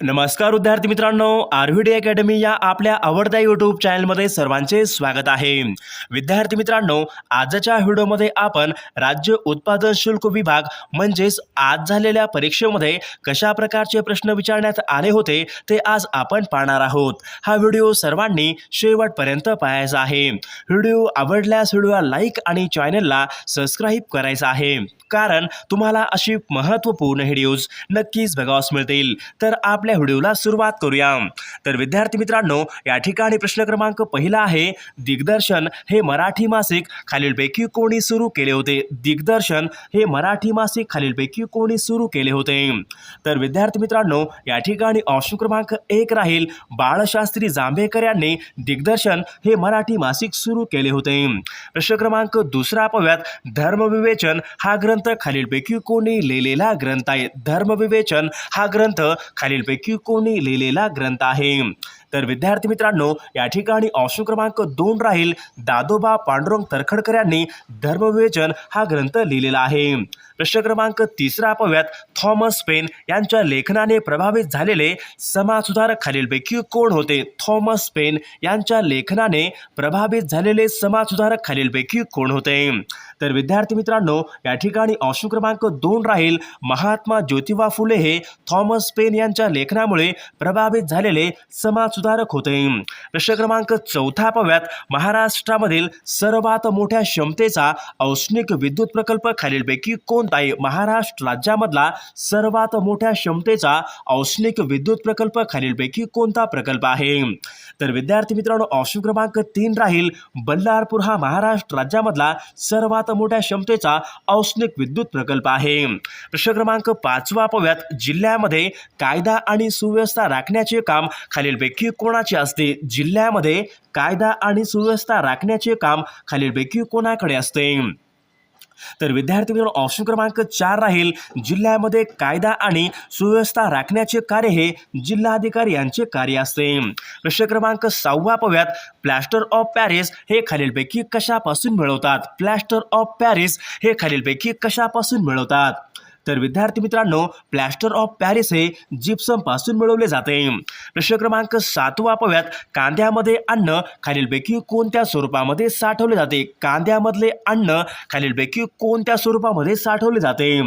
नमस्कार विद्यार्थी मित्रांनो आरव्हीडी अकॅडमी या आपल्या आवडत्या यूट्यूब चॅनलमध्ये सर्वांचे स्वागत आहे. विद्यार्थी मित्रांनो आजच्या व्हिडिओमध्ये आपण राज्य उत्पादन शुल्क विभाग म्हणजेच आज झालेल्या परीक्षेमध्ये कशा प्रकारचे प्रश्न विचारण्यात आले होते ते आज आपण पाहणार आहोत. हा व्हिडिओ सर्वांनी शेवटपर्यंत पाहायचा आहे. व्हिडिओ आवडल्यास व्हिडिओला लाईक आणि चॅनलला सबस्क्राईब करायचा आहे. कारण तुम्हाला अशी महत्त्वपूर्ण व्हिडिओज नक्कीच बघावास मिळतील. तर आपल्या व्हिडिओला सुरुवात करूया. तर विद्यार्थी मित्रांनो या ठिकाणी प्रश्न क्रमांक पहिला आहे दिग्दर्शन हे मराठी मासिक खालीलपैकी कोणी सुरू केले होते? दिग्दर्शन हे मराठी मासिक खालीलपैकी कोणी सुरू केले होते? तर विद्यार्थी मित्रांनो या ठिकाणी ऑप्शन क्रमांक एक राहील. बाळशास्त्री जांभेकर यांनी दिग्दर्शन हे मराठी मासिक सुरू केले होते. प्रश्न क्रमांक दुसरा पाहूयात. धर्मविवेचन हा ग्रंथ खालीलपैकी कोणी लिहिलेला ग्रंथ आहे. धर्मविवेचन हा ग्रंथ खालीलपैकी कोणी लिहिलेला ग्रंथ आहे. तर विद्यार्थी मित्रांनो या ठिकाणी ऑप्शन क्रमांक दोन राहील दादोबा पांडुरंग तरखडकर यांनी धर्मविवेचन हा ग्रंथ लिहिलेला आहे. प्रश्न क्रमांक तिसरा पाहूयात. थॉमस पेन यांच्या लेखनाने प्रभावित झालेले समाजसुधारक खालीलपैकी कोण होते? थॉमस पेन यांच्या लेखनाने प्रभावित झालेले समाजसुधारक खालीलपैकी कोण होते? तर विद्यार्थी मित्रांनो या ठिकाणी ऑप्शन क्रमांक दोन राहील महात्मा ज्योतिबा फुले हे थॉमस पेन यांच्या लेखनामुळे प्रभावित झालेले समाज समाजसुधारक होते. प्रश्न क्रमांक चौथा पव्यात महाराष्ट्रामधील सर्वात मोठ्या क्षमतेचा औष्णिक विद्युत प्रकल्प खालीलपैकी कोणता आहे महाराष्ट्र राज्यामधला सर्वात मोठ्या क्षमतेचा औष्णिक विद्युत प्रकल्प खालीलपैकी कोणता प्रकल्प आहे? तर विद्यार्थी मित्रांनो ऑप्शन क्रमांक तीन राहील. बल्लारपूर हा महाराष्ट्र राज्यामधला सर्वात मोठ्या क्षमतेचा औष्णिक विद्युत प्रकल्प आहे. प्रश्न क्रमांक पाचवा पव्यात जिल्ह्यामध्ये कायदा आणि सुव्यवस्था राखण्याचे काम खालीलपैकी कोणाचे असते? जिल्ह्यामध्ये कायदा आणि सुव्यवस्था राखण्याचे काम खालीलपैकी कोणाकडे असते? तर विद्यार्थी मित्रांनो ऑप्शन क्रमांक चार राहील. जिल्ह्यामध्ये कायदा आणि सुव्यवस्था राखण्याचे कार्य हे जिल्हाधिकारी यांचे कार्य असते. प्रश्न क्रमांक सहावा पाहूयात. प्लॅस्टर ऑफ पॅरिस हे खालीलपैकी कशापासून मिळवतात? प्लॅस्टर ऑफ पॅरिस हे खालीलपैकी कशापासून मिळवतात? तर विद्यार्थी मित्रांनो प्लॅस्टर ऑफ पॅरिस हे जिप्समपासून मिळवले जाते. प्रश्न क्रमांक सातवा पाहूयात. कांद्यामध्ये अन्न खालीलपैकी कोणत्या स्वरूपामध्ये साठवले जाते? कांद्यामधले अन्न खालीलपैकी कोणत्या स्वरूपामध्ये साठवले जाते?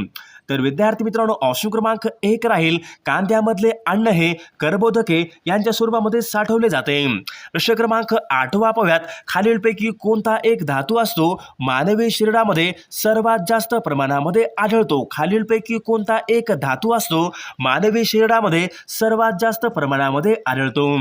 तर विद्यार्थी मित्रांनो ऑप्शन क्रमांक एक राहील. कांद्यामधले अन्न हे कर्बोदके यांच्या स्वरूपामध्ये साठवले जाते. प्रश्न क्रमांक आठवा पाहूयात. खालीलपैकी कोणता एक धातू असतो? मानवी शरीरामध्ये सर्वात जास्त प्रमाणामध्ये आढळतो. खालीलपैकी कोणता एक धातू असतो? मानवी शरीरामध्ये सर्वात जास्त प्रमाणामध्ये आढळतो.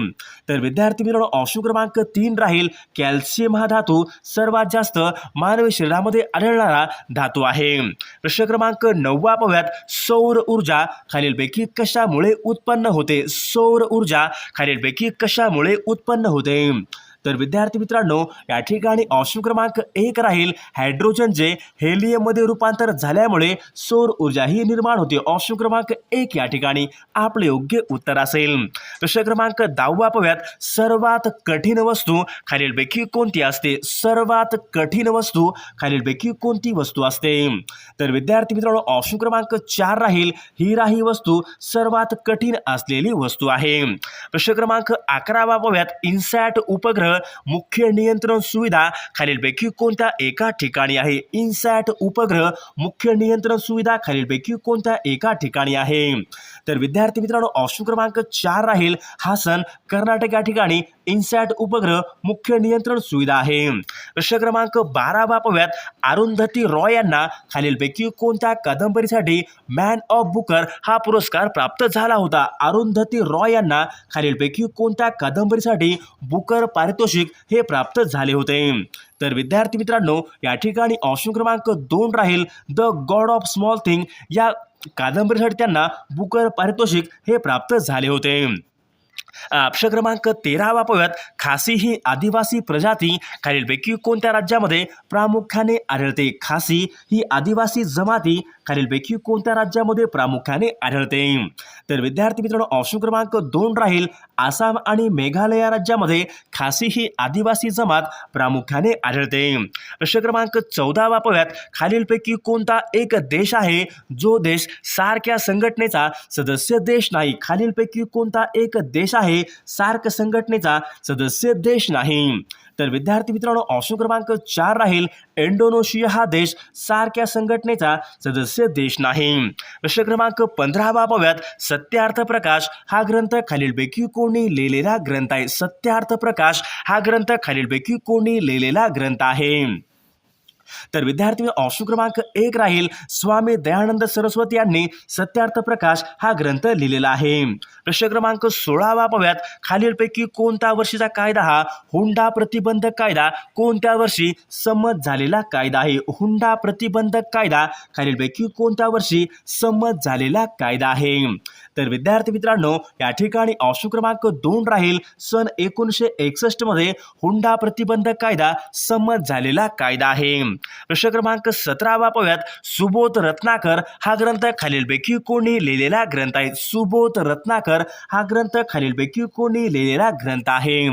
तर विद्यार्थी मित्रांनो ऑप्शन क्रमांक तीन राहील. कॅल्शियम हा धातू सर्वात जास्त मानवी शरीरामध्ये आढळणारा धातू आहे. प्रश्न क्रमांक नववा पाहूयात सौर ऊर्जा खालीलपैकी कशामुळे उत्पन्न होते? सौर ऊर्जा खालीलपैकी कशामुळे उत्पन्न होते? तर विद्यार्थी मित्रांनो या ठिकाणी ऑप्शन क्रमांक एक राहील. हायड्रोजनचे हेलियममध्ये रूपांतर झाल्यामुळे सौर ऊर्जाही निर्माण होते. ऑप्शन क्रमांक एक या ठिकाणी आपले योग्य उत्तर असेल. प्रश्न क्रमांक दहावा पाहूयात. सर्वात कठीण वस्तू खालीलपैकी कोणती असते? सर्वात कठीण वस्तू खालीलपैकी कोणती वस्तू असते? तर विद्यार्थी मित्रांनो ऑप्शन क्रमांक चार राहील. हिरा ही वस्तू सर्वात कठीण असलेली वस्तू आहे. प्रश्न क्रमांक अकरावा पाहूयात. इन्सॅट उपग्रह मुख्य नियंत्रण सुविधा खालीलपैकी कोणत्या एका ठिकाणी आहे? इन्सॅट उपग्रह मुख्य नियंत्रण सुविधा खालीलपैकी कोणत्या एका ठिकाणी आहे? तर विद्यार्थी मित्रांनो ऑप्शन क्रमांक चार राहील. हा सण कर्नाटक या ठिकाणी इन्सॅट उपग्रह मुख्य नियंत्रण सुविधा आहे. प्रश्न क्रमांक बारा पाहूयात अरुंधती रॉय यांना खालीलपैकी कोणत्या कादंबरीसाठी मॅन ऑफ बुकर हा पुरस्कार प्राप्त झाला होता? अरुंधती रॉय यांना खालीलपैकी कोणत्या कादंबरीसाठी बुकर पारितोषिक हे प्राप्त झाले होते. तर विद्यार्थी मित्रांनो या ठिकाणी ऑप्शन क्रमांक दोन राहील. The god of small thing या कादंबरीसाठी त्यांना बुकर पारितोषिक हे प्राप्त झाले होते. ऑप्शन क्रमांक तेरावा पाहूयात. खासी ही आदिवासी प्रजाती. खालीलपैकी कोणत्या राज्यामध्ये प्रामुख्याने आढळते? खासी ही आदिवासी जमाती. खालीलपैकी कोणत्या राज्यामध्ये प्रामुख्याने आढळते? तर विद्यार्थी मित्रांनो ऑप्शन क्रमांक दोन राहील. आसाम आणि मेघालय राज्यामध्ये खासी ही आदिवासी जमात प्रामुख्याने आढळते. प्रश्न क्रमांक चौदा वापव्यात खालीलपैकी कोणता एक देश आहे? जो देश सारख्या संघटनेचा सदस्य देश नाही. खालीलपैकी कोणता एक देश आहे? सार्क संघटनेचा सदस्य देश नाही. तर विद्यार्थी मित्रांनो ऑप्शन क्रमांक चार राहील इंडोनेशिया हा देश सारख्या संघटनेचा सदस्य देश नाही. प्रश्न क्रमांक पंधरावा पाहूयात. सत्यार्थ प्रकाश हा ग्रंथ खालीलपैकी कोणी लिहिलेला ग्रंथ आहे? सत्यार्थ प्रकाश हा ग्रंथ खालीलपैकी कोणी लिहिलेला ग्रंथ आहे? तर विद्यार्थी ऑप्शन क्रमांक एक राहील. स्वामी दयानंद सरस्वती यांनी सत्यार्थ प्रकाश हा ग्रंथ लिहिलेला आहे. प्रश्न क्रमांक सोळावा पाहूयात. खालीलपैकी कोणत्या वर्षीचा कायदा हा हुंडा प्रतिबंधक कायदा कोणत्या वर्षी संमत झालेला कायदा आहे? हुंडा प्रतिबंधक कायदा खालीलपैकी कोणत्या वर्षी संमत झालेला कायदा आहे? तर विद्यार्थी मित्रांनो या ठिकाणी ऑप्शन क्रमांक दोन राहील. सन एकोणीसशे एकसष्टमध्ये हुंडा प्रतिबंधक कायदा संमत झालेला कायदा आहे. प्रश्न क्रमांक सतरावा पाहूयात सुबोध रत्नाकर हा ग्रंथ खालीलपैकी कोणी लिहिलेला ग्रंथ आहे. सुबोध रत्नाकर हा ग्रंथ खालीलपैकी कोणी लिहिलेला ग्रंथ आहे.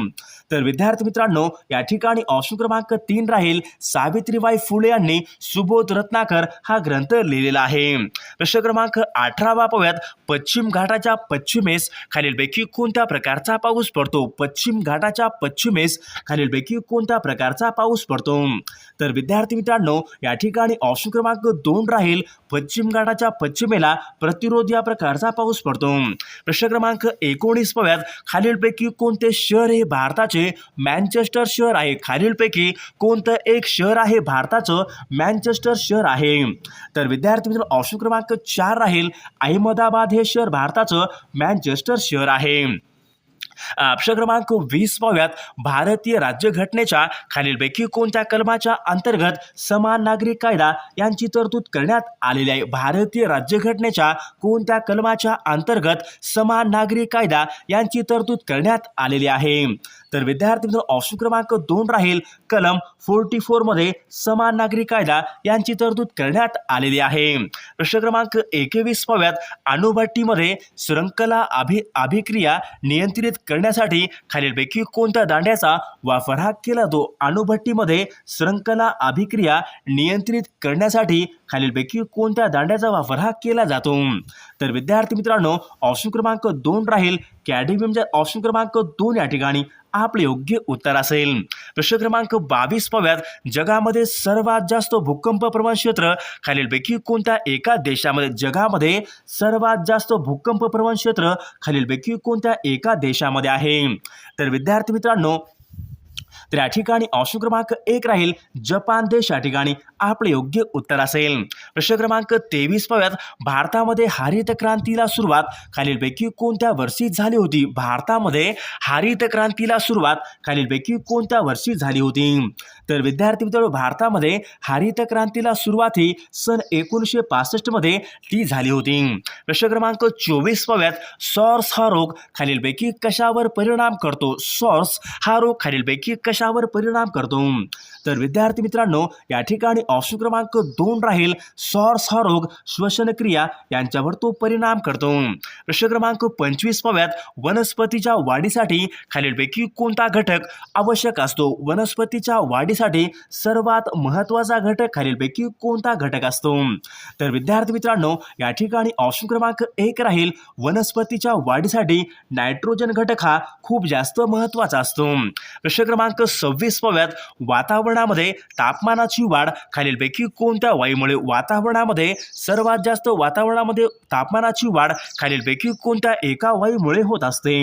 तर विद्यार्थी मित्रांनो या ठिकाणी ऑप्शन क्रमांक तीन राहील सावित्रीबाई फुले यांनी सुबोध रत्नाकर हा ग्रंथ लिहिलेला आहे. प्रश्न क्रमांक अठरावा पाहूयात. पश्चिम घाटाच्या पश्चिमेस खालीलपैकी कोणत्या प्रकारचा पाऊस पडतो? पश्चिम घाटाच्या पश्चिमेस खालीलपैकी कोणत्या प्रकारचा पाऊस पडतो? तर विद्यार्थी मित्रांनो या ठिकाणी ऑप्शन क्रमांक दोन राहील पश्चिम घाटाच्या पश्चिमेला प्रतिरोध या प्रकारचा पाऊस पडतो. प्रश्न क्रमांक एकोणीस पाहूयात. खालीलपैकी कोणते शहर हे भारताचे मँचेस्टर शहर आहे. खालीलपैकी कोणतं एक शहर आहे भारताचं मॅनचेस्टर शहर आहे. तर विद्यार्थी मित्र ऑप्शन क्रमांक चार राहील. अहमदाबाद हे शहर भारताचं मॅनचेस्टर शहर आहे. प्रश्न क्रमांक वीस भारतीय राज्यघटनेच्या खालीलपैकी कोणत्या कलमाच्या अंतर्गत समान नागरिक कायदा यांची तरतूद करण्यात आलेली आहे? भारतीय राज्यघटनेच्या कोणत्या कलमाच्या अंतर्गत समान नागरिक कायदा यांची तरतूद करण्यात आलेली आहे? तर विद्यार्थी मित्र ऑप्शन क्रमांक दोन राहील. कलम फोर्टी फोरमध्ये समान नागरिक कायदा यांची तरतूद करण्यात आलेली आहे. प्रश्न क्रमांक एकवीस पाव्यात अणुभट्टीमध्ये श्रृंखला अभि अभिक्रिया नियंत्रित करण्यासाठी खालीलपैकी कोणत्या दांड्याचा वापर हा केला जातो अणुभट्टीमध्ये श्रृंखला अभिक्रिया नियंत्रित करण्यासाठी खालीलपैकी कोणत्या दांड्याचा वापर हा केला जातो? तर विद्यार्थी मित्रांनो ऑप्शन क्रमांक दोन राहील. कॅडमियमच्या ऑप्शन क्रमांक दोन या ठिकाणी. आपले योग्य उत्तर असेल. प्रश्न क्रमांक बावीस पाव्यात जगामध्ये सर्वात जास्त भूकंप प्रवण क्षेत्र खालीलपैकी कोणत्या एका देशामध्ये? जगामध्ये सर्वात जास्त भूकंप प्रवण क्षेत्र खालीलपैकी कोणत्या एका देशामध्ये आहे? तर विद्यार्थी मित्रांनो तर या ठिकाणी ऑप्शन क्रमांक एक राहील. जपान देश या ठिकाणी आपले योग्य उत्तर असेल. प्रश्न क्रमांक तेवीस पाव्यात भारतामध्ये हरित क्रांतीला सुरुवात. खालीलपैकी कोणत्या वर्षी झाली होती? भारतामध्ये हरित क्रांतीला सुरुवात. खालीलपैकी कोणत्या वर्षी झाली होती? तर विद्यार्थी मित्रांनो भारतामध्ये हरित क्रांतीला सुरुवात ही सन एकोणीसशे पासष्टमध्ये ती झाली होती. प्रश्न क्रमांक चोवीस पाव्यात सॉर्स हा रोग खालीलपैकी कशावर परिणाम करतो? सॉर्स हा रोग खालीलपैकी कशावर परिणाम करतो? तर विद्यार्थी मित्रांनो या ठिकाणी ऑप्शन क्रमांक दोन राहील. सॉर्स हा रोग श्वसनक्रिया यांच्यावर तो परिणाम करतो. प्रश्न क्रमांक पंचवीस पाव्यात वनस्पतीच्या वाढीसाठी खालीलपैकी कोणता घटक आवश्यक असतो? वनस्पतीच्या वाढीसाठी सर्वात महत्त्वाचा घटक खालीलपैकी कोणता घटक असतो? तर विद्यार्थी मित्रांनो या ठिकाणी ऑप्शन क्रमांक एक राहील. वनस्पतीच्या वाढीसाठी नायट्रोजन घटक हा खूप जास्त महत्त्वाचा असतो. प्रश्न क्रमांक सव्वीस पाव्यात वातावरणामध्ये तापमानाची वाढ खालीलपैकी कोणत्या वायूमुळे वातावरणामध्ये सर्वात जास्त वातावरणामध्ये तापमानाची वाढ खालीलपैकी कोणत्या एका वायूमुळे होत असते?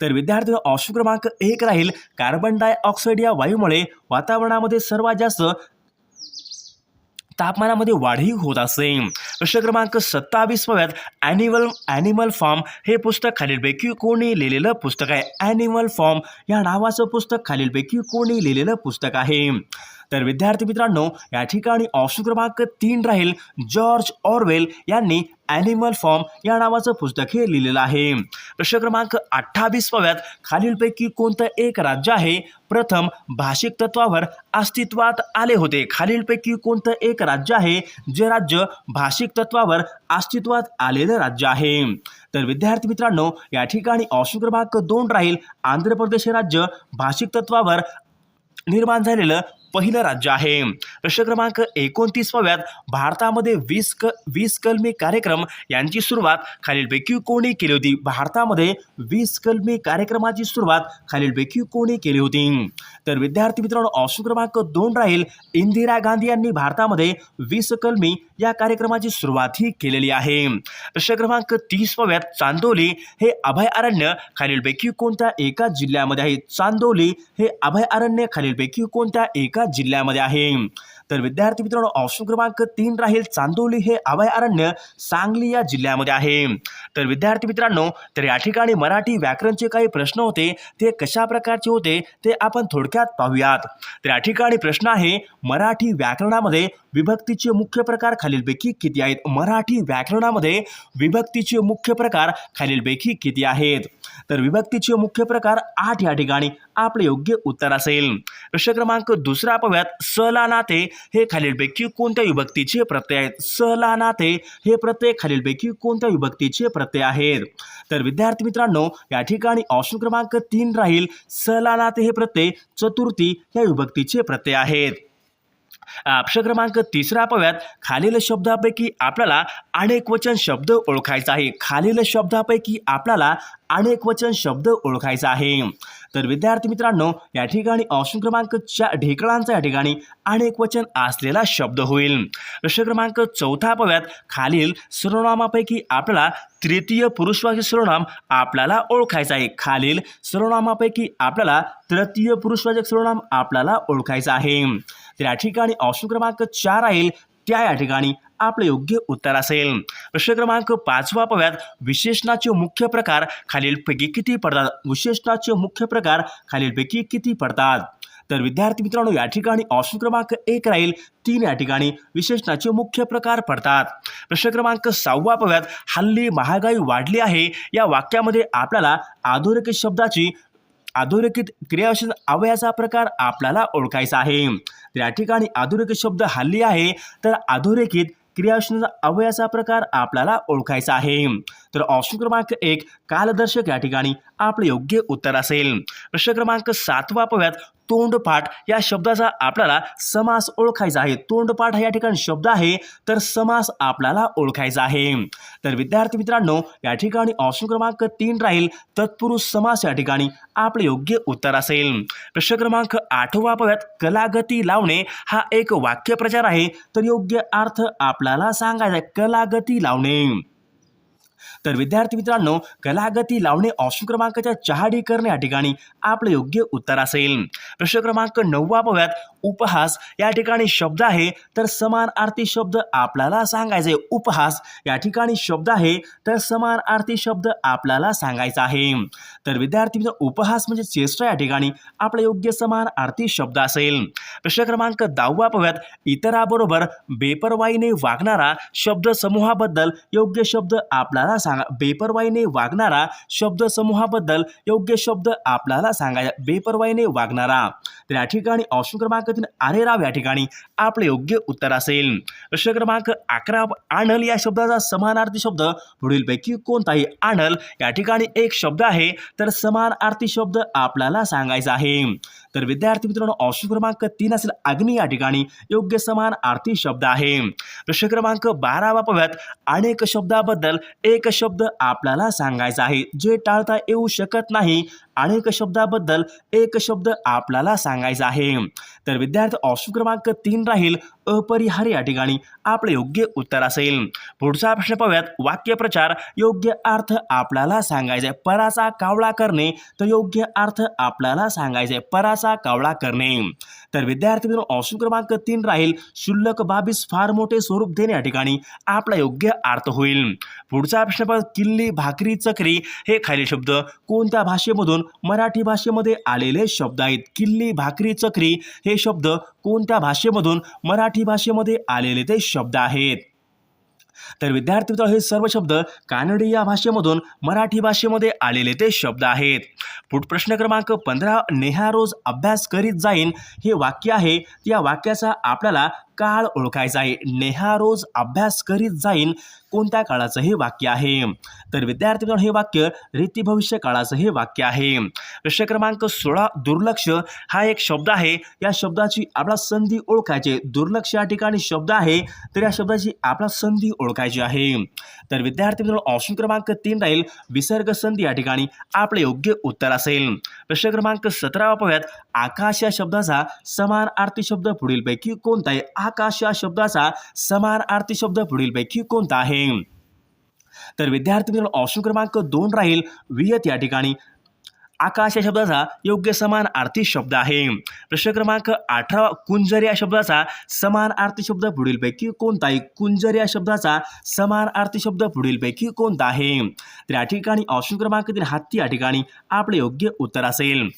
तर विद्यार्थी ऑप्शन क्रमांक एक राहील. कार्बन डायऑक्साईड या वायूमुळे वातावरणामध्ये सर्वात जास्त तापमानामध्ये वाढही होत असे. प्रश्न क्रमांक सत्तावीस पाव्यात ॲनिमल ॲनिमल फॉर्म हे पुस्तक खालीलपैकी कोणी लिहिलेलं पुस्तक आहे. ॲनिमल फॉर्म या नावाचं पुस्तक खालीलपैकी कोणी लिहिलेलं पुस्तक आहे. तर विद्यार्थी मित्रांनो या ठिकाणी ऑप्शन क्रमांक तीन राहील. जॉर्ज ऑरवेल यांनी ॲनिमल फॉर्म या नावाचं पुस्तक हे लिहिलेलं आहे. प्रश्न क्रमांक अठ्ठावीस पाव्यात खालीलपैकी कोणतं एक राज्य आहे? प्रथम भाषिक तत्वावर अस्तित्वात आले होते. खालीलपैकी कोणतं एक राज्य आहे? जे राज्य भाषिक तत्वावर अस्तित्वात आलेलं राज्य आहे. तर विद्यार्थी मित्रांनो या ठिकाणी ऑप्शन क्रमांक दोन राहील. आंध्र प्रदेश हे राज्य भाषिक तत्वावर निर्माण झालेलं पहिलं राज्य आहे. प्रश्न क्रमांक एकोणतीसव्यात भारतामध्ये वीस क वीस कलमी कार्यक्रम यांची सुरुवात खालीलपैकी कोणी केली होती? भारतामध्ये वीस कलमी कार्यक्रमाची सुरुवात खालीलपैकी कोणी केली होती? तर विद्यार्थी मित्रांनो ऑप्शन क्रमांक दोन राहील इंदिरा गांधी यांनी भारतामध्ये वीस कलमी या कार्यक्रमाची सुरुवात ही केलेली आहे. प्रश्न क्रमांक तीस पाव्यात चांदोली हे अभयारण्य खालीलपैकी कोणत्या एका जिल्ह्यामध्ये आहे? चांदोली हे अभयारण्य खालीलपैकी कोणत्या एका जिल्ह्यामध्ये आहे? तर विद्यार्थी मित्रांनो ऑप्शन क्रमांक तीन राहील चांदोली हे अभयारण्य सांगली या जिल्ह्यामध्ये आहे. तर विद्यार्थी मित्रांनो तर या ठिकाणी मराठी व्याकरणचे काही प्रश्न होते ते कशा प्रकारचे होते ते आपण थोडक्यात पाहूयात. तर या ठिकाणी प्रश्न आहे मराठी व्याकरणामध्ये विभक्तीचे मुख्य प्रकार खालीलपैकी किती आहेत? मराठी व्याकरणामध्ये विभक्तीचे मुख्य प्रकार खालीलपैकी किती आहेत? तर विभक्तीचे मुख्य प्रकार आठ या ठिकाणी आपले योग्य उत्तर असेल. प्रश्न क्रमांक दुसरा पाहूयात. सला नाते हे खालीलपैकी कोणत्या विभक्तीचे प्रत्यय आहेत? सला नाते हे प्रत्यय खालीलपैकी कोणत्या विभक्तीचे प्रत्यय आहेत? तर विद्यार्थी मित्रांनो या ठिकाणी ऑप्शन क्रमांक तीन राहील. सला नाते हे प्रत्यय चतुर्थी या विभक्तीचे प्रत्यय आहेत. ऑप्शन क्रमांक तिसरा पाहूयात खालील शब्दापैकी आपल्याला अनेक वचन शब्द ओळखायचा आहे. खालील शब्दापैकी आपल्याला अनेक वचन शब्द ओळखायचा आहे. तर विद्यार्थी मित्रांनो या ठिकाणी ऑप्शन क्रमांक चार ढेकळांचा या ठिकाणी अनेक वचन असलेला शब्द होईल. प्रश्न क्रमांक चौथा पव्यात खालील सर्वनामापैकी आपल्याला तृतीय पुरुषवाची सर्वनाम आपल्याला ओळखायचं आहे. खालील सर्वनामापैकी आपल्याला तृतीय पुरुषवाचक सर्वनाम आपल्याला ओळखायचं आहे. तर या ठिकाणी ऑप्शन क्रमांक चार राहील. त्या या ठिकाणी आपले योग्य उत्तर असेल. प्रश्न क्रमांक पाचवा पाव्यात विशेषणाचे मुख्य प्रकार खालीलपैकी किती पडतात? विशेषणाचे मुख्य प्रकार खालीलपैकी किती पडतात? तर विद्यार्थी मित्रांनो या ठिकाणी ऑप्शन क्रमांक एक राहील. तीन या ठिकाणी विशेषणाचे मुख्य प्रकार पडतात. प्रश्न क्रमांक सहावा पव्यात हल्ली महागाई वाढली आहे. या वाक्यामध्ये आपल्याला आधुनिक शब्दाची अधोरेखित क्रियाशील अवयाचा प्रकार आपल्याला ओळखायचा आहे. तर या ठिकाणी अधोरेखित शब्द हल्ली आहे तर अधोरेखित क्रियाशील अवयाचा प्रकार आपल्याला ओळखायचा आहे. तर ऑप्शन क्रमांक एक कालदर्शक या ठिकाणी आपले योग्य उत्तर असेल. प्रश्न क्रमांक सातवा पाहूयात तोंडपाठ या शब्दाचा आपल्याला समास ओळखायचा आहे. तोंडपाठ हा या ठिकाणी शब्द आहे तर समास आपल्याला ओळखायचा आहे. तर विद्यार्थी मित्रांनो या ठिकाणी ऑप्शन क्रमांक तीन राहील. तत्पुरुष समास या ठिकाणी आपले योग्य उत्तर असेल. प्रश्न क्रमांक आठवा पाहूयात. कलागती लावणे हा एक वाक्यप्रचार आहे तर योग्य अर्थ आपल्याला सांगायचा आहे. कलागती लावणे. तर विद्यार्थी मित्रांनो कलागती लावणे ऑप्शन क्रमांकाच्या चहाडी करणे या ठिकाणी आपलं योग्य उत्तर असेल. प्रश्न क्रमांक नववा पाहूयात उपहास या ठिकाणी शब्द आहे तर समान आरती शब्द आपल्याला सांगायचे उपहास या ठिकाणी शब्द आहे तर समान आरती शब्द आपल्याला सांगायचा आहे. तर विद्यार्थी मित्र उपहास म्हणजे चेष्टा या ठिकाणी आपला योग्य समान आरती शब्द असेल. प्रश्न क्रमांक दहावा पाहूयात इतराबरोबर बेपरवाईने वागणारा शब्द समूहाबद्दल योग्य शब्द आपल्याला सांगा बेपरवाईने वागणारा शब्द समूहाबद्दल योग्य शब्द आपल्याला सांगायचा बेपरवाईने वागणारा. तर या ठिकाणी ऑप्शन क्रमांक तीन आरे राव या ठिकाणी आपले योग्य उत्तर असेल. प्रश्न क्रमांक अकरा आणल या शब्दाचा समानार्थी शब्द. पुढीलपैकी कोणताही आणल या ठिकाणी एक शब्द आहे तर समानार्थी शब्द आपल्याला सांगायचा आहे. तर विद्यार्थी मित्रांनो ऑप्शन क्रमांक तीन असेल अग्नी या ठिकाणी. योग्य समान आर्थिक शब्द आहे. प्रश्न क्रमांक बारावा पाहूयात अनेक शब्दाबद्दल एक शब्द आपल्याला सांगायचा आहे. जे टाळता येऊ शकत नाही अनेक शब्दाबद्दल एक शब्द आपल्याला सांगायचा आहे. तर विद्यार्थी ऑप्शन क्रमांक तीन राहील. अपरिहार्य या ठिकाणी आपले योग्य उत्तर असेल. पुढचा प्रश्न पाहूयात. वाक्यप्रचार योग्य अर्थ आपल्याला सांगायचा आहे पराचा कावळा करणे तर योग्य अर्थ आपल्याला सांगायचा आहे पराचा कावळा करणे. तर विद्यार्थी मित्र ऑप्शन क्रमांक तीन राहील. शुल्लक बाबीस फार मोठे स्वरूप देणे या ठिकाणी आपला योग्य अर्थ होईल. पुढचा प्रश्न किल्ली भाकरी चक्री हे खालील शब्द कोणत्या भाषेमधून मराठी भाषेमध्ये आलेले शब्द आहेत. किल्ली भाकरी चक्री हे शब्द कोणत्या भाषेमधून मराठी भाषेमध्ये आलेले ते शब्द आहेत? तर विद्यार्थी मित्र हे सर्व शब्द कानडी या भाषेमधून मराठी भाषेमध्ये आलेले ते शब्द आहेत. पुढ प्रश्न क्रमांक पंधरा नेहा रोज अभ्यास करीत जाईन हे वाक्य आहे. या वाक्याचा आपल्याला काळ ओळखायचा आहे नेहा रोज अभ्यास करीत जाईन कोणत्या काळाचं हे वाक्य आहे? तर विद्यार्थी मित्रांनो हे वाक्य रीती भविष्य काळाचं हे वाक्य आहे. प्रश्न क्रमांक सोळा दुर्लक्ष हा एक शब्द आहे. या शब्दाची आपला संधी ओळखायची दुर्लक्ष या ठिकाणी शब्द आहे तर या शब्दाची आपला संधी ओळखायची आहे. तर विद्यार्थी मित्रांनो ऑप्शन क्रमांक तीन राहील. विसर्ग संधी या ठिकाणी आपले योग्य उत्तर असेल. प्रश्न क्रमांक सतरावा पाहूयात. आकाश या शब्दाचा समान अर्थी शब्द पुढीलपैकी कोणता आहे आकाश या शब्दाचा समान अर्थी शब्द पुढीलपैकी कोणता आहे? तर विद्यार्थी मित्रांनो ऑप्शन क्रमांक दोन राहील वियत या ठिकाणी. आकाश या शब्दाचा योग्य समान आर्थिक शब्द आहे. प्रश्न क्रमांक अठरा कुंजर या शब्दाचा समान आर्थिक शब्द पुढीलपैकी कोणता आहे? कुंजर या शब्दाचा समान आर्थिक शब्द पुढीलपैकी कोणता आहे? तर या ठिकाणी ऑप्शन क्रमांक तीन हत्ती या ठिकाणी आपले योग्य उत्तर असेल.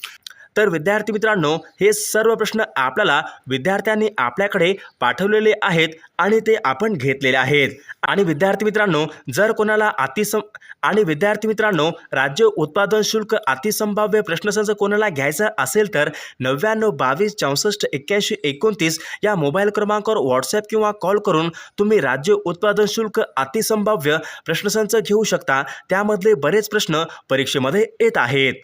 तर विद्यार्थी मित्रांनो हे सर्व प्रश्न आपल्याला विद्यार्थ्यांनी आपल्याकडे पाठवलेले आहेत आणि ते आपण घेतलेले आहेत. आणि विद्यार्थी मित्रांनो जर कोणाला अतिसम आणि विद्यार्थी मित्रांनो राज्य उत्पादन शुल्क अतिसंभाव्य प्रश्नसंच कोणाला घ्यायचा असेल तर नव्याण्णव बावीस चौसष्ट एक्क्याऐंशी एकोणतीस या मोबाईल क्रमांकावर व्हॉट्सॲप किंवा कॉल करून तुम्ही राज्य उत्पादन शुल्क अतिसंभाव्य प्रश्नसंच घेऊ शकता. त्यामधले बरेच प्रश्न परीक्षेमध्ये येत आहेत.